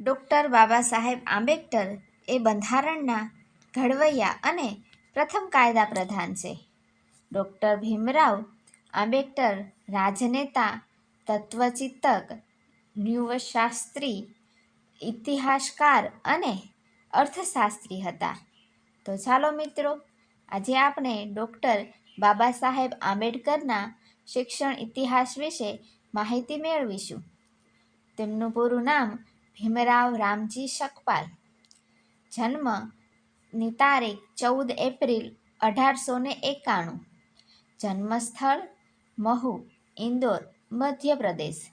Doctor Baba Saheb Ambedkar એ બંધારણના ઘડવૈયા અને પ્રથમ કાયદા પ્રધાન છે. ડૉક્ટર ભીમરાવ આંબેડકર રાજનેતા, તત્વચિંતક, ન્યૂવશાસ્ત્રી, ઇતિહાસકાર અને અર્થશાસ્ત્રી હતા. તો ચાલો મિત્રો, આજે આપણે ડૉક્ટર બાબા સાહેબ આંબેડકરના શિક્ષણ ઇતિહાસ વિશે માહિતી મેળવીશું. તેમનું પૂરું નામ ભીમરાવ રામજી શકપાલ. જન્મની તારીખ ચૌદ એપ્રિલ અઢારસો ને એકાણું. જન્મસ્થળ મહુ, ઇન્દોર, મધ્યપ્રદેશ.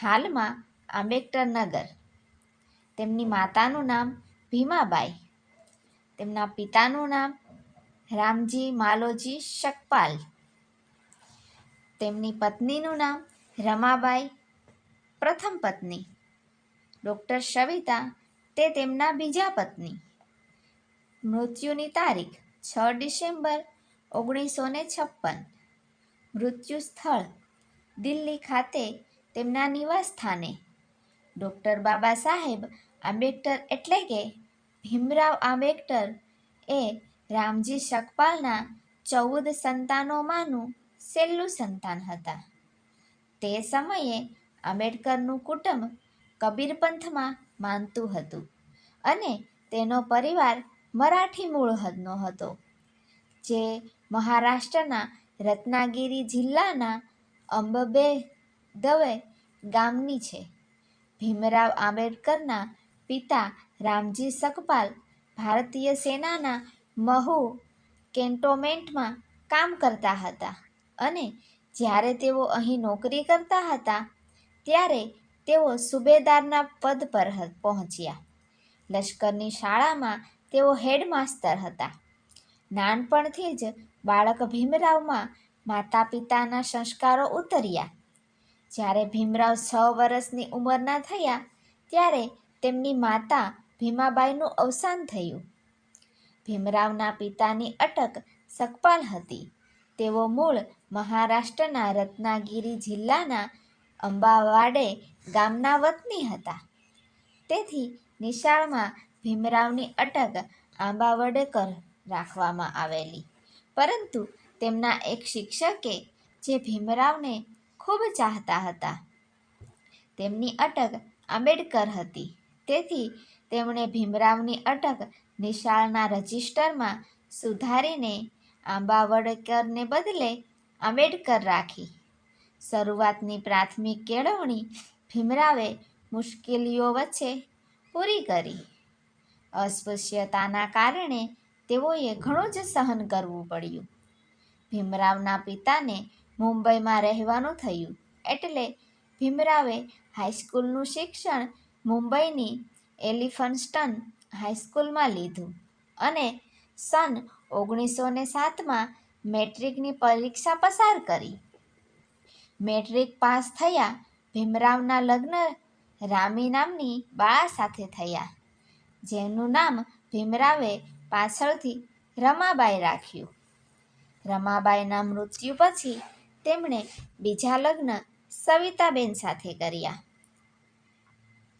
હાલમાં આંબેડકર નગર તેમની માતાનું નામ ભીમાબાઈ. તેમના પિતાનું નામ રામજી માલોજી શકપાલ. તેમની પત્નીનું નામ રમાબાઈ પ્રથમ પત્ની. ડૉક્ટર સવિતા તે તેમના બીજા પત્ની. મૃત્યુની તારીખ છ ડિસેમ્બર ઓગણીસો ને છપ્પન. મૃત્યુ સ્થળ દિલ્હી ખાતે તેમના નિવાસ સ્થાને ડૉક્ટર બાબા સાહેબ આંબેડકર એટલે કે ભીમરાવ આંબેડકર એ રામજી શકપાલના ચૌદ સંતાનોમાંનું છેલ્લું સંતાન હતા. તે સમયે આંબેડકરનું કુટુંબ કબીરપંથમાં માનતું હતું અને તેનો પરિવાર મરાઠી મૂળનો હતો. જે મહારાષ્ટ્રના રત્નાગિરી જિલ્લાના અંબબે દવે ગામની છે. ભીમરાવ આંબેડકરના પિતા રામજી સકપાલ ભારતીય સેનાના મહુ કેન્ટોમેન્ટમાં કામ કરતા હતા અને જ્યારે તેઓ અહીં નોકરી કરતા હતા, ત્યારે તેઓ સુબેદારના પદ પર પહોંચ્યા. લશ્કરની શાળામાં તેઓ હેડમાસ્તર હતા. નાનપણથી જ બાળક ભીમરાવમાં માતા પિતાના સંસ્કારો ઉતર્યા. જ્યારે ભીમરાવ છ વર્ષની ઉંમરના થયા, ત્યારે તેમની માતા ભીમાબાઈનું અવસાન થયું. ભીમરાવના પિતાની અટક સકપાલ હતી. તેઓ મૂળ મહારાષ્ટ્રના રત્નાગિરી જિલ્લાના અંબાવાડે ગામના વતની હતા. તેથી નિશાળમાં ભીમરાવની અટક આંબાવડે કર રાખવામાં આવેલી. પરંતુ તેમના એક શિક્ષકે જે ભીમરાવને ખૂબ ચાહતા હતા, તેમની અટક આંબેડકર હતી. તેથી તેમણે ભીમરાવની અટક નિશાળના રજિસ્ટરમાં સુધારીને આંબાવડકરને બદલે આંબેડકર રાખી. શરૂઆતની પ્રાથમિક કેળવણી ભીમરાવે મુશ્કેલીઓ વચ્ચે પૂરી કરી. અસ્પૃશ્યતાના કારણે તેઓએ ઘણું જ સહન કરવું પડ્યું. ભીમરાવના પિતાને મુંબઈમાં રહેવાનું થયું એટલે ભીમરાવે હાઈસ્કૂલનું શિક્ષણ મુંબઈની એલિફન્સ્ટન હાઈસ્કૂલમાં લીધું અને સન ઓગણીસો ને સાતમાં મેટ્રિકની પરીક્ષા પસાર કરી. મેટ્રિક પાસ થયા, ભીમરાવના લગ્ન રામી નામની બાળા સાથે થયા. જેનું નામ ભીમરાવે પાછળથી રમાબાઈ રાખ્યું. રમાબાઈના મૃત્યુ પછી તેમણે બીજા લગ્ન સવિતાબેન સાથે કર્યા.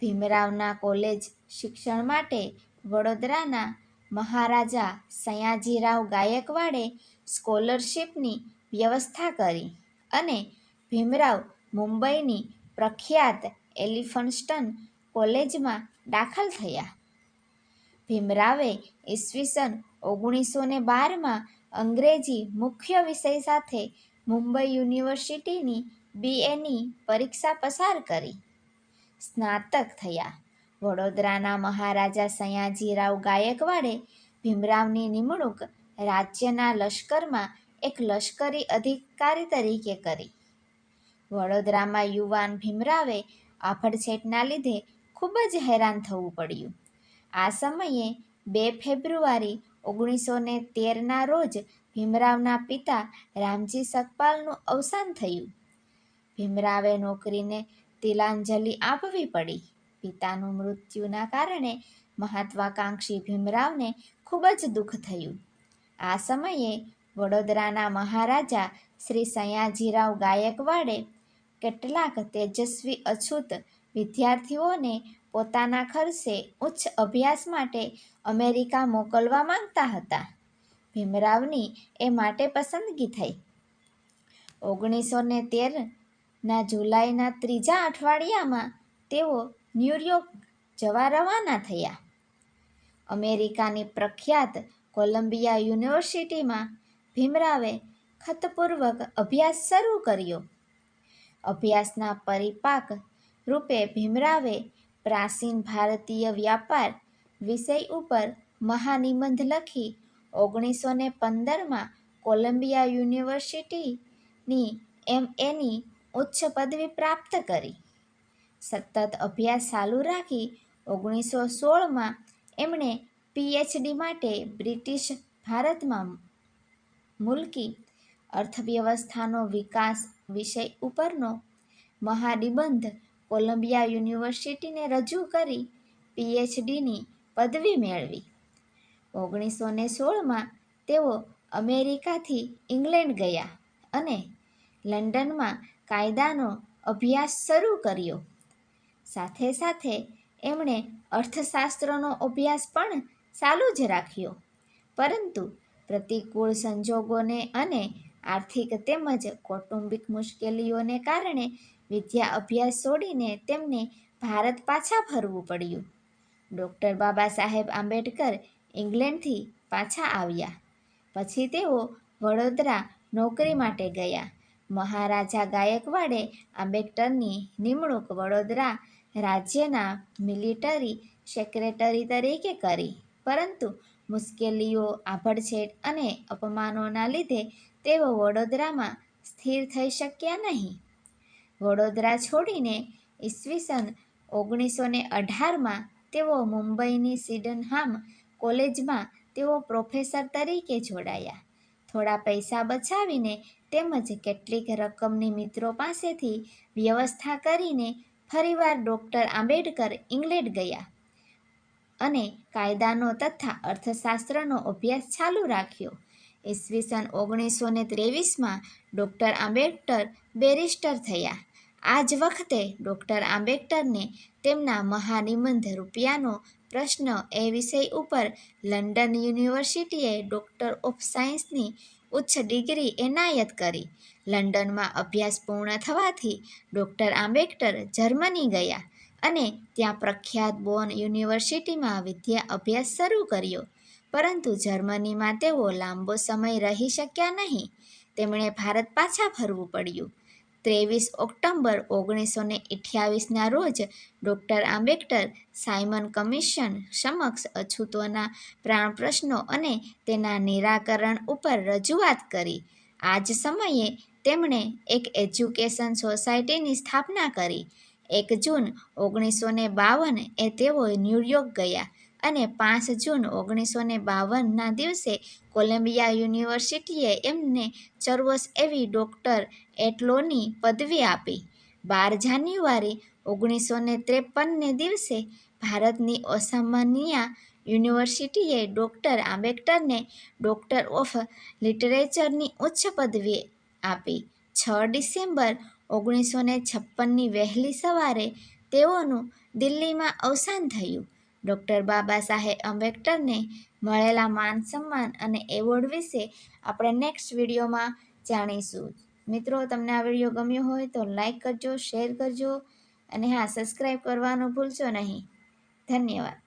ભીમરાવના કોલેજ શિક્ષણ માટે વડોદરાના મહારાજા સયાજીરાવ ગાયકવાડે સ્કોલરશીપની વ્યવસ્થા કરી અને ભીમરાવ મુંબઈની પ્રખ્યાત એલિફન્સ્ટન કોલેજમાં દાખલ થયા. ભીમરાવે ઈસવીસન ઓગણીસો ને બારમાં અંગ્રેજી મુખ્ય વિષય સાથે મુંબઈ યુનિવર્સિટીની બીએની પરીક્ષા પસાર કરી. સ્નાતક થયા. વડોદરાના મહારાજા સયાજીરાવ ગાયકવાડે ભીમરાવની નિમણૂક રાજ્યના લશ્કરમાં એક લશ્કરી અધિકારી તરીકે કરી. વડોદરામાં યુવાન ભીમરાવે આફડછેટના લીધે ખૂબ જ હેરાન થવું પડ્યું. આ સમયે બે ફેબ્રુઆરી ઓગણીસો ને તેરના રોજ ભીમરાવના પિતા રામજી સકપાલનું અવસાન થયું. ભીમરાવે નોકરીને તિલાંજલિ આપવી પડી. પિતાનું મૃત્યુના કારણે મહત્વાકાંક્ષી ભીમરાવને ખૂબ જ દુઃખ થયું. આ સમયે વડોદરાના મહારાજા શ્રી સયાજીરાવ ગાયકવાડે કેટલાક તેજસ્વી અછૂત વિદ્યાર્થીઓને પોતાના ખર્ચે ઉચ્ચ અભ્યાસ માટે અમેરિકા મોકલવા માંગતા હતા. ભીમરાવની એ માટે પસંદગી થઈ. ઓગણીસો ને તેરના જુલાઈના ત્રીજા અઠવાડિયામાં તેઓ ન્યૂયોર્ક જવા રવાના થયા. અમેરિકાની પ્રખ્યાત કોલંબિયા યુનિવર્સિટીમાં ભીમરાવે ખતપૂર્વક અભ્યાસ શરૂ કર્યો. અભ્યાસના પરિપાક રૂપે ભીમરાવે પ્રાચીન ભારતીય વ્યાપાર વિષય ઉપર મહાનિબંધ લખી ઓગણીસો ને પંદરમાં કોલંબિયા યુનિવર્સિટીની એમ એની ઉચ્ચ પદવી પ્રાપ્ત કરી. સતત અભ્યાસ ચાલુ રાખી ઓગણીસો સોળમાં એમણે પીએચડી માટે બ્રિટિશ ભારતમાં મુલકી અર્થવ્યવસ્થાનો વિકાસ વિષય ઉપરનો મહાનિબંધ કોલંબિયા યુનિવર્સિટીને રજૂ કરી પીએચડીની પદવી મેળવી. ઓગણીસો ને સોળમાં તેઓ અમેરિકાથી ઇંગ્લેન્ડ ગયા અને લંડનમાં કાયદાનો અભ્યાસ શરૂ કર્યો. સાથે સાથે એમણે અર્થશાસ્ત્રનો અભ્યાસ પણ ચાલુ જ રાખ્યો. પરંતુ પ્રતિકૂળ સંજોગોને અને આર્થિક તેમજ કૌટુંબિક મુશ્કેલીઓને કારણે વિદ્યા અભ્યાસ છોડીને તેમને ભારત પાછા ફરવું પડ્યું. ડૉક્ટર બાબા સાહેબ આંબેડકર ઇંગ્લેન્ડથી પાછા આવ્યા. પછી તેઓ વડોદરા નોકરી માટે ગયા. મહારાજા ગાયકવાડે આંબેડકરની નિમણૂક વડોદરા રાજ્યના મિલિટરી સેક્રેટરી તરીકે કરી. પરંતુ મુશ્કેલીઓ આભડછેડ અને અપમાનોના લીધે તેઓ વડોદરામાં સ્થિર થઈ શક્યા નહીં. વડોદરા છોડીને ઈસવીસન ઓગણીસો ને અઢારમાં તેઓ મુંબઈની સિડનહામ કોલેજમાં તેઓ પ્રોફેસર તરીકે જોડાયા. થોડા પૈસા બચાવીને તેમજ કેટલીક રકમની મિત્રો પાસેથી વ્યવસ્થા કરીને ફરીવાર ડૉક્ટર આંબેડકર ઇંગ્લેન્ડ ગયા. અને કાયદાનો તથા અર્થશાસ્ત્રનો અભ્યાસ ચાલુ રાખ્યો. ઈસવીસન ઓગણીસો ને ત્રેવીસમાં ડૉક્ટર આંબેડકર બેરિસ્ટર થયા. આ જ વખતે ડૉક્ટર આંબેડકરને તેમના મહાનિબંધ રૂપિયાનો પ્રશ્ન એ વિષય ઉપર લંડન યુનિવર્સિટીએ ડૉક્ટર ઓફ સાયન્સની ઉચ્ચ ડિગ્રી એનાયત કરી. લંડનમાં અભ્યાસ પૂર્ણ થવાથી ડૉક્ટર આંબેડકર જર્મની ગયા. અને ત્યાં પ્રખ્યાત બોન યુનિવર્સિટીમાં વિદ્યા અભ્યાસ શરૂ કર્યો. પરંતુ જર્મનીમાં તેઓ લાંબો સમય રહી શક્યા નહીં. તેમણે ભારત પાછા ફરવું પડ્યું. ત્રેવીસ ઓક્ટોબર ઓગણીસો ને અઠ્યાવીસના રોજ ડૉક્ટર આંબેડકર સાયમન કમિશન સમક્ષ અછૂતોના પ્રાણ પ્રશ્નો અને તેના નિરાકરણ ઉપર રજૂઆત કરી. આ જ સમયે તેમણે એક એજ્યુકેશન સોસાયટીની સ્થાપના કરી. એક જૂન ઓગણીસો ને બાવન એ તેઓ ન્યૂયોર્ક ગયા અને પાંચ જૂન ઓગણીસો ને બાવનના દિવસે કોલંબિયા યુનિવર્સિટીએ એમને ચર્વસ એવી ડૉક્ટર એટલોની પદવી આપી. બાર જાન્યુઆરી ઓગણીસો ને ત્રેપનને દિવસે ભારતની ઓસામાનિયા યુનિવર્સિટીએ ડૉક્ટર આંબેડકરને ડૉક્ટર ઓફ લિટરેચરની ઉચ્ચ પદવી આપી. છ ડિસેમ્બર ઓગણીસો ને છપ્પનની વહેલી સવારે તેઓનું દિલ્હીમાં અવસાન થયું. ડૉક્ટર બાબા સાહેબ આંબેડકરને મળેલા માન સન્માન અને એવોર્ડ વિશે આપણે નેક્સ્ટ વિડીયોમાં જાણીશું. મિત્રો, તમને આ વીડિયો ગમ્યો હોય તો લાઈક કરજો, શેર કરજો અને હા, સબસ્ક્રાઈબ કરવાનું ભૂલશો નહીં. ધન્યવાદ.